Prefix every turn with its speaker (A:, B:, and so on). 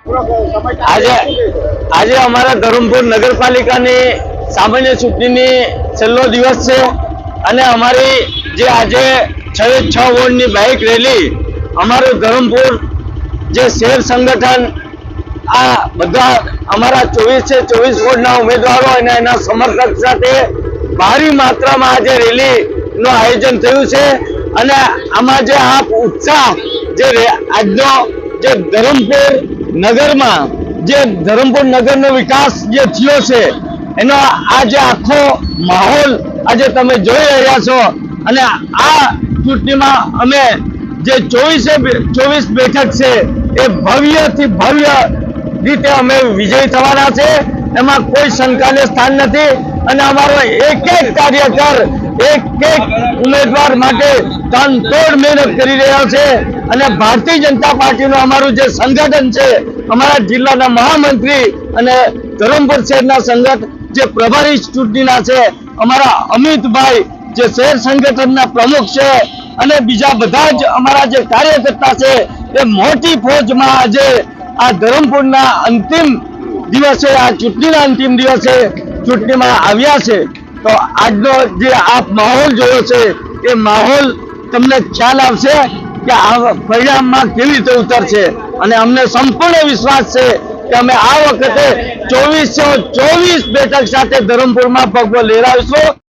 A: આજે આજે અમારા ધરમપુર નગરપાલિકાની સામાન્ય ચૂંટણીની છેલ્લો દિવસ છે અને અમારી જે આજે છ છ વોર્ડની બાઇક રેલી, અમારું ધરમપુર જે શેર સંગઠન, આ બધા અમારા ચોવીસ ચોવીસ વોર્ડના ઉમેદવારો અને એના સમર્થક સાથે ભારી માત્રામાં આજે રેલી નું આયોજન થયું છે અને આમાં જે આ ઉત્સાહ, જે આજનો જે ધરમપુર નગરમાં જે ધરમપુર નગરનો વિકાસ જે થયો છે, એનો આ જે આખો માહોલ આજે તમે જોઈ રહ્યા છો અને આ ચૂંટણીમાં અમે જે ચોવીસે ચોવીસ બેઠક છે, એ ભવ્યથી ભવ્ય રીતે અમે વિજય થવાના છે. એમાં કોઈ શંકાને સ્થાન નથી અને અમારો એક એક કાર્યકર એક એક ઉમેદવાર માટે તનતોડ મહેનત કરી રહ્યા છે અને ભારતીય જનતા પાર્ટીનું અમારું જે સંગઠન છે, અમારા જિલ્લાના મહામંત્રી અને ધરમપુર શહેરના સંગઠન જે પ્રભારી ચૂંટણીના છે, અમારા અમિતભાઈ જે શહેર સંગઠનના પ્રમુખ છે અને બીજા બધા જ અમારા જે કાર્યકર્તા છે, એ મોટી ફોજમાં આજે આ ધરમપુરના અંતિમ દિવસે, આ ચૂંટણીના અંતિમ દિવસે ચૂંટણીમાં આવ્યા છે. તો આજનો જે આપ માહોલ જોયો છે, એ માહોલ તમને ખ્યાલ આવશે કે આ પરિણામમાં કેવી રીતે ઉતરશે. અને અમને સંપૂર્ણ વિશ્વાસ છે કે અમે આ વખતે ચોવીસો ચોવીસ બેઠક સાથે ધરમપુરમાં પગવો લહેરાવીશું